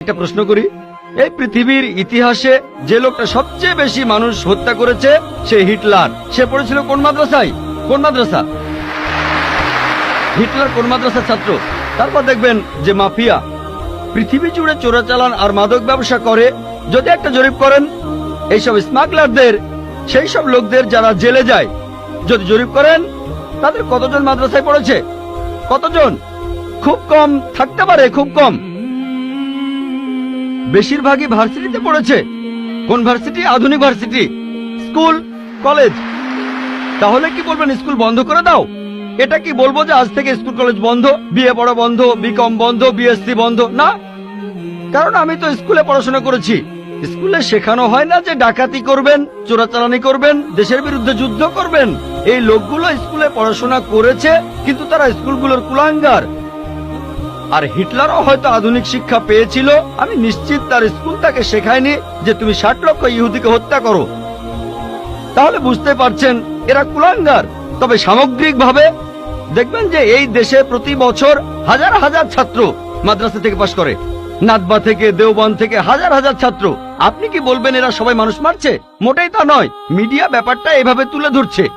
একটা প্রশ্ন করি। এই পৃথিবীর ইতিহাসে যে লোকটা সবচেয়ে বেশি মানুষ হত্যা করেছে, সে হিটলার। সে পড়েছিল কোন মাদ্রাসায়? কোন মাদ্রাসা? হিটলার কোন মাদ্রাসার ছাত্র? তারপর দেখবেন যে মাফিয়া। পৃথিবী জুড়ে চোরাচালান আর মাদক ব্যবসা করে, যদি একটা জরিপ করেন, এইসব স্মাগলারদের সেই সব লোকদের যারা জেলে যায়, যদি জরিপ করেন, তাদের কতজন মাদ্রাসায় পড়েছে? কতজন? খুব কম, থাকতে পারে খুব কম। বেশিরভাগই ভার্সিটিতে পড়েছে। কোন ভার্সিটি? আধুনিক ভার্সিটি। স্কুল? কলেজ। তাহলে কি বলবেন স্কুল বন্ধ করে দাও? এটা কি বলব যে আজ থেকে স্কুল, কলেজ বন্ধ, বিএ পড়া বন্ধ, বিকম বন্ধ, বিএসসি বন্ধ? না। কারণ আমি তো স্কুলে পড়াশোনা করেছি। স্কুলে শেখানো হয় না যে ডাকাতি করবেন, চোরাচালানি করবেন, দেশের বিরুদ্ধে যুদ্ধ করবেন। এই লোকগুলো স্কুলে পড়াশোনা করেছে, কিন্তু তারা স্কুলগুলোর কুলাঙ্গার। আর হিটলারও হয়তো আধুনিক শিক্ষা পেয়েছিল। আমি নিশ্চিত তার স্কুল তাকে শেখায়নি যে তুমি ষাট লক্ষ ইহুদিকে হত্যা করো। তাহলে বুঝতে পারছেন, এরা কুলাঙ্গার। তবে সামগ্রিকভাবে দেখবেন যে এই দেশে প্রতি বছর হাজার হাজার ছাত্র মাদ্রাসা থেকে পাশ করে। নাদবা থেকে দেওবান থেকে হাজার হাজার ছাত্র। আপনি কি বলবেন এরা সবাই মানুষ মারছে? মোটেই তা নয়। মিডিয়া ব্যাপারটা এভাবে তুলে ধরছে।